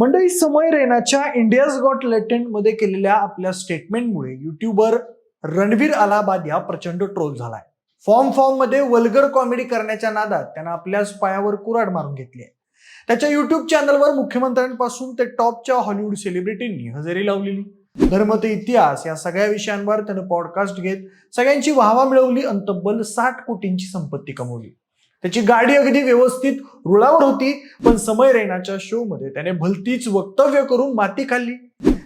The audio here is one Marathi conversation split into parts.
मंडळी समय रेनाच्या इंडियाज गॉट लेटेंटमध्ये केलेल्या आपल्या स्टेटमेंटमुळे युट्यूबर रणवीर अलाहाबाद प्रचंड ट्रोल झालाय. फॉर्म फॉर्ममध्ये वल्गर कॉमेडी करण्याच्या नादात त्यानं आपल्याच पायावर कुराड मारून घेतली आहे. त्याच्या युट्यूब चॅनलवर मुख्यमंत्र्यांपासून ते टॉपच्या हॉलिवूड सेलिब्रिटींनी हजेरी लावलेली. धर्म ते इतिहास या सगळ्या विषयांवर त्यानं पॉडकास्ट घेत सगळ्यांची वाहवा मिळवली आणि तब्बल साठ कोटींची संपत्ती कमवली. त्याची गाडी अगदी व्यवस्थित रुळावर होती पण समय रैनाच्या शो मध्ये त्याने भलतीच वक्तव्य करून माती खाल्ली.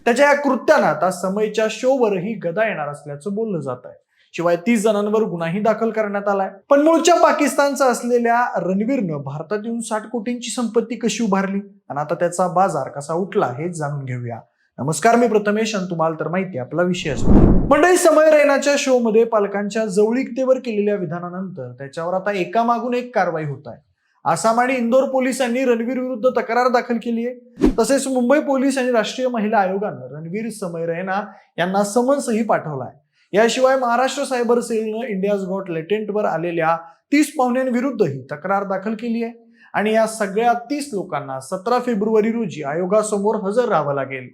त्याच्या या कृत्यानं आता समयच्या शोवरही गदा येणार असल्याचं बोललं जात आहे. शिवाय तीस जणांवर गुन्हाही दाखल करण्यात आलाय. पण मूळच्या पाकिस्तानचा असलेल्या रणवीरनं भारतात येऊन साठ कोटींची संपत्ती कशी उभारली? आणि आता त्याचा बाजार कसा उठला हे जाणून घेऊया. नमस्कार मी प्रथमेश आणि तुम्हाला तर माहिती आपला विषय असतो. मंडळी समय रैनाच्या शो मध्ये पालकांच्या जवळीकतेवर केलेल्या विधानानंतर त्याच्यावर आता एकामागून एक कारवाई होत आहे. आसाम आणि इंदोर पोलिसांनी रणवीर विरुद्ध तक्रार दाखल केली आहे. तसेच मुंबई पोलीस आणि राष्ट्रीय महिला आयोगानं रणवीर समय रैना यांना समन्सही पाठवलाय याशिवाय महाराष्ट्र सायबर सेलनं इंडियाज गॉट लेटेंटवर आलेल्या तीस पाहुण्यांविरुद्धही तक्रार दाखल केली आहे. आणि या सगळ्या तीस लोकांना सतरा फेब्रुवारी रोजी आयोगासमोर हजर राहावं लागेल.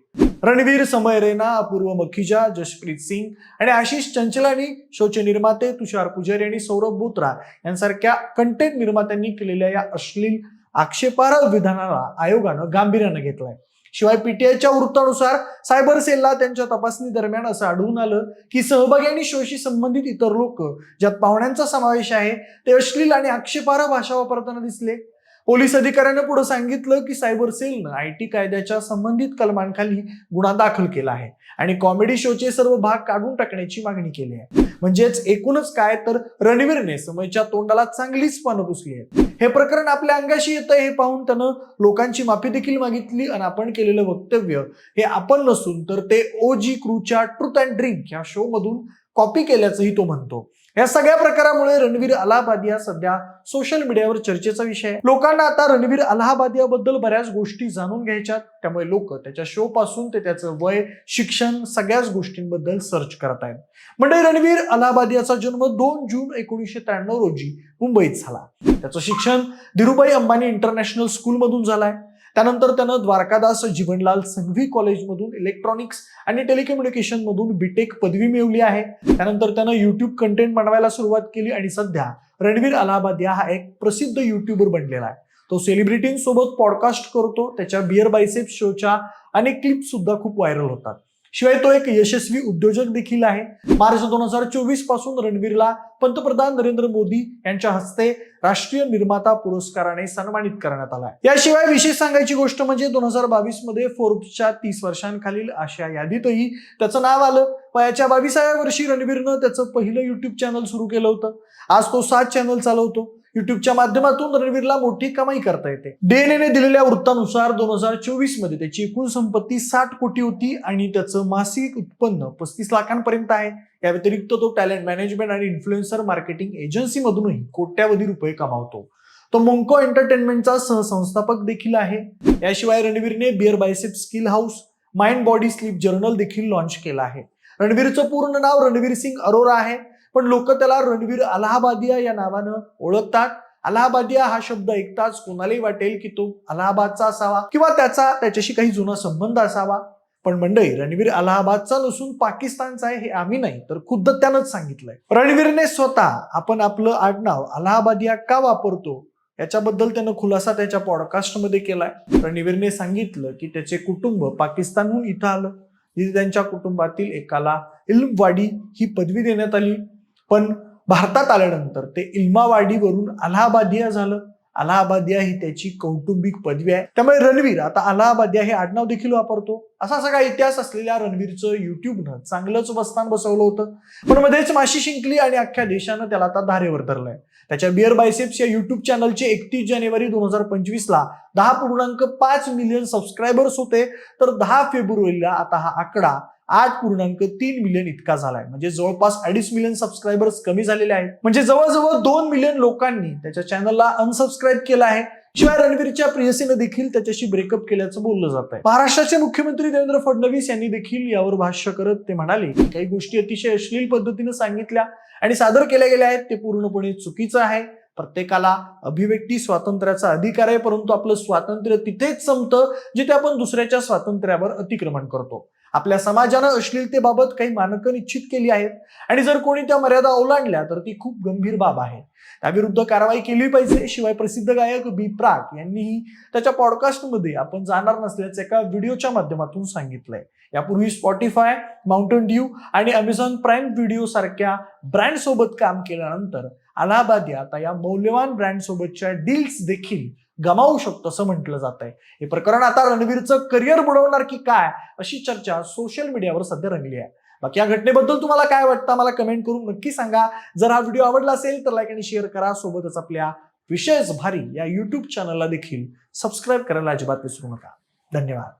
रणवीर समय रेना अपूर्व मखिजा जसप्रीत सिंग आणि आशिष चंचलानी शोचे निर्माते तुषार पुजारी आणि सौरभ बोत्रा यांसारख्या कंटेंट निर्मात्यांनी केलेल्या या अश्लील आक्षेपार्ह विधानाला आयोगानं गांभीर्यानं घेतलंय. शिवाय पीटीआयच्या वृत्तानुसार सायबर सेलला त्यांच्या तपासणी दरम्यान असं आढळून आलं की सहभागी आणि शोशी संबंधित इतर लोक ज्यात पाहुण्यांचा समावेश आहे ते अश्लील आणि आक्षेपार्ह भाषा वापरताना दिसले. पोलीस अधिकाऱ्यानं पुढे सांगितलं की सायबर सेलनं आय टी कायद्याच्या संबंधित कलमांखाली गुन्हा दाखल केला आहे. आणि कॉमेडी शोचे सर्व भाग काढून टाकण्याची मागणी केली आहे. म्हणजेच एकूणच काय तर रणवीरने समयच्या तोंडाला चांगलीच पानं पुसली आहेत. हे प्रकरण आपल्या अंगाशी येतं हे पाहून त्यानं लोकांची माफी देखील मागितली आणि आपण केलेलं वक्तव्य हे आपण नसून तर ते ओ जी क्रूच्या ट्रूथ अँड ड्रिंक या शो मधून कॉपी केल्याचंही तो म्हणतो. या सगळ्या प्रकारामुळे रणवीर अलाहाबादिया सध्या सोशल मीडियावर चर्चेचा विषय आहे. लोकांना आता रणवीर अलाहाबादियाबद्दल बऱ्याच गोष्टी जाणून घ्यायच्या त्यामुळे लोक त्याच्या शो पासून ते त्याचं वय शिक्षण सगळ्याच गोष्टींबद्दल सर्च करत आहेत. म्हणजे रणवीर अलाहाबादियाचा जन्म दोन जून एकोणीसशे त्र्याण्णव रोजी मुंबईत झाला. त्याचं शिक्षण धीरुभाई अंबानी इंटरनॅशनल स्कूलमधून झालाय. त्यानंतर त्यानं द्वारकादास जीवनलाल संघवी कॉलेजमधून इलेक्ट्रॉनिक्स आणि टेलिकम्युनिकेशन मधून बीटेक पदवी मिळवली आहे. त्यानंतर त्यानं युट्यूब कंटेंट बनवायला सुरुवात केली आणि सध्या रणवीर अलाहाबादिया हा एक प्रसिद्ध युट्यूबर बनलेला आहे. तो सेलिब्रिटींसोबत पॉडकास्ट करतो त्याच्या बिअर बायसेप शोच्या अनेक क्लिप सुद्धा खूप व्हायरल होतात. शिवाय तो एक यशस्वी उद्योजक देखील आहे. मार्च दोन हजार चोवीसपासून रणवीरला पंतप्रधान नरेंद्र मोदी यांच्या हस्ते राष्ट्रीय निर्माता पुरस्काराने सन्मानित करण्यात आला याशिवाय विशेष सांगायची गोष्ट म्हणजे दोन हजार बावीसमध्ये फोर्ब्सच्या तीस वर्षांखालील अशा यादीतही त्याचं नाव आलं. वयाच्या बावीसाव्या वर्षी रणवीरनं त्याचं पहिलं युट्यूब चॅनल सुरू केलं होतं. आज तो सात चॅनल चालवतो. युट्यूबच्या माध्यमातून रणवीरला मोठी कमाई करता येते. डीएनएने दिलेल्या वृत्तानुसार दोन हजार चोवीसमध्ये त्याची एकूण संपत्ती साठ कोटी होती आणि त्याचं मासिक उत्पन्न पस्तीस लाखांपर्यंत आहे. या व्यतिरिक्त तो टॅलेंट मॅनेजमेंट आणि इन्फ्लुएन्सर मार्केटिंग एजन्सीमधूनही कोट्यावधी रुपये कमावतो. तो मोंको एंटरटेनमेंटचा सहसंस्थापक देखील आहे. याशिवाय रणवीरने beer bicep skill house mind body sleep journal देखील लॉन्च केला आहे. रणवीरचं पूर्ण नाव रणवीर सिंग अरोरा आहे. पण लोक त्याला रणवीर अलाहाबादिया या नावानं ओळखतात. अलाहाबादिया हा शब्द ऐकताच कोणालाही वाटेल की तो अलाहाबादचा असावा किंवा त्याचा त्याच्याशी काही जुना संबंध असावा. पण मंडळी रणवीर अलाहाबादचा नसून पाकिस्तानचा आहे हे आम्ही नाही तर खुद्द त्यानंच सांगितलंय. रणवीरने स्वतः आपण आपलं आडनाव अलाहाबादिया का वापरतो? याच्याबद्दल त्यानं खुलासा त्याच्या पॉडकास्टमध्ये केलाय. रणवीरने सांगितलं की त्याचे कुटुंब पाकिस्तानहून इथं आलं. तिथे त्यांच्या कुटुंबातील एकाला इल्मवाडी ही पदवी देण्यात आली. पण भारतात आल्यानंतर ते इल्मावाडीवरून अलाहाबादिया झालं. अलाहाबादिया ही त्याची कौटुंबिक पदवी आहे. त्यामुळे रणवीर आता अलाहाबादिया हे आडनाव देखील वापरतो. असा सगळा इतिहास असलेल्या रणवीरचं युट्यूबनं चांगलंच बस्तान बसवलं होतं. पण मध्येच माशी शिंकली आणि अख्ख्या देशानं त्याला आता धारेवर धरलंय. त्याच्या बिअर बायसेप्स या युट्यूब चॅनलचे एकतीस जानेवारी दोन हजार पंचवीस ला दहा पूर्णांक पाच मिलियन सबस्क्रायबर्स होते. तर दहा फेब्रुवारीला आता हा आकडा आठ पूर्णांक तीन मिलियन इतका झालाय. म्हणजे जवळपास अडीच मिलियन सबस्क्रायबर्स कमी झालेले आहेत. म्हणजे जवळजवळ दोन मिलियन लोकांनी त्याच्या चॅनलला अनसबस्क्राईब केलं आहे. शिवाय रणवीरच्या प्रियसीनं देखील त्याच्याशी ब्रेकअप केल्याचं बोललं जात आहे. महाराष्ट्राचे मुख्यमंत्री देवेंद्र फडणवीस यांनी देखील यावर भाष्य करत ते म्हणाले की काही गोष्टी अतिशय अश्लील पद्धतीने सांगितल्या आणि सादर केल्या गेल्या आहेत. ते पूर्णपणे चुकीचं आहे. प्रत्येकाला अभिव्यक्ती स्वातंत्र्याचा अधिकार आहे परंतु आपलं स्वातंत्र्य तिथेच संपतं जिथे आपण दुसऱ्याच्या स्वातंत्र्यावर अतिक्रमण करतो. आपल्या समाजानं अश्लीलतेबाबत काही मानकं निश्चित केली आहेत. आणि जर कोणी त्या मर्यादा ओलांडल्या तर ती खूप गंभीर बाब आहे. त्याविरुद्ध कारवाई केली पाहिजे शिवाय प्रसिद्ध गायक बी प्राक यांनीही त्याच्या पॉडकास्टमध्ये आपण जाणार नसल्याचं एका व्हिडिओच्या माध्यमातून सांगितलंय. यापूर्वी स्पॉटीफाय माउंटन ड्यू आणि अमेझॉन प्राईम व्हिडिओ सारख्या ब्रँड सोबत काम केल्यानंतर अलाहाबादी आता या मौल्यवान ब्रँड सोबतच्या डील्स देखील गमावू शकतो असं म्हटलं जात आहे हे प्रकरण आता रणवीरचं करिअर बुडवणार की काय अशी चर्चा सोशल मीडियावर सध्या रंगली आहे. बाकी या घटनेबद्दल तुम्हाला काय वाटतं मला कमेंट करून नक्की सांगा. जर हा व्हिडिओ आवडला असेल तर लाईक आणि शेअर करा. सोबतच आपल्या विशेष भारी या युट्यूब चॅनलला देखील सबस्क्राईब करायला अजिबात विसरू नका. धन्यवाद.